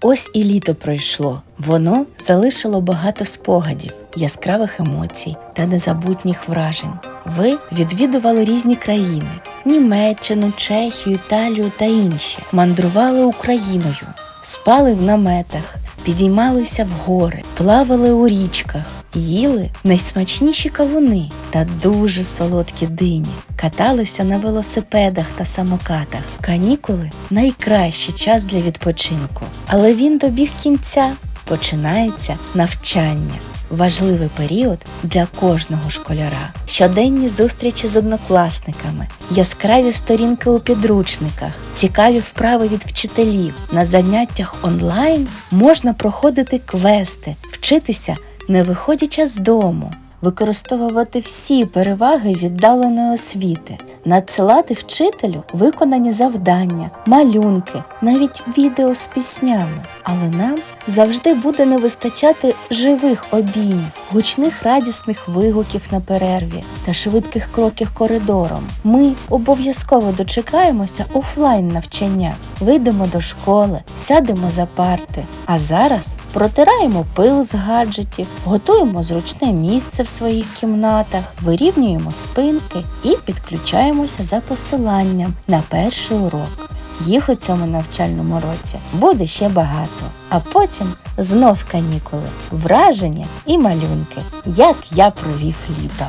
Ось і літо пройшло. Воно залишило багато спогадів, яскравих емоцій та незабутніх вражень. Ви відвідували різні країни: Німеччину, Чехію, Італію та інші. Мандрували Україною, спали в наметах, підіймалися в гори, плавали у річках, їли найсмачніші кавуни та дуже солодкі дині, каталися на велосипедах та самокатах. Канікули найкращий час для відпочинку, але він добіг кінця. Починається навчання. Важливий період для кожного школяра. Щоденні зустрічі з однокласниками, яскраві сторінки у підручниках, цікаві вправи від вчителів. На заняттях онлайн можна проходити квести, вчитися не виходячи з дому, використовувати всі переваги віддаленої освіти, надсилати вчителю виконані завдання, малюнки, навіть відео з піснями. Але нам завжди буде не вистачати живих обіймів, гучних радісних вигуків на перерві та швидких кроків коридором. Ми обов'язково дочекаємося офлайн навчання, вийдемо до школи, сядемо за парти. А зараз протираємо пил з гаджетів, готуємо зручне місце в своїх кімнатах, вирівнюємо спинки і підключаємося за посиланням на перший урок. Їх у цьому навчальному році буде ще багато. А потім знов канікули, враження і малюнки, як я провів літо.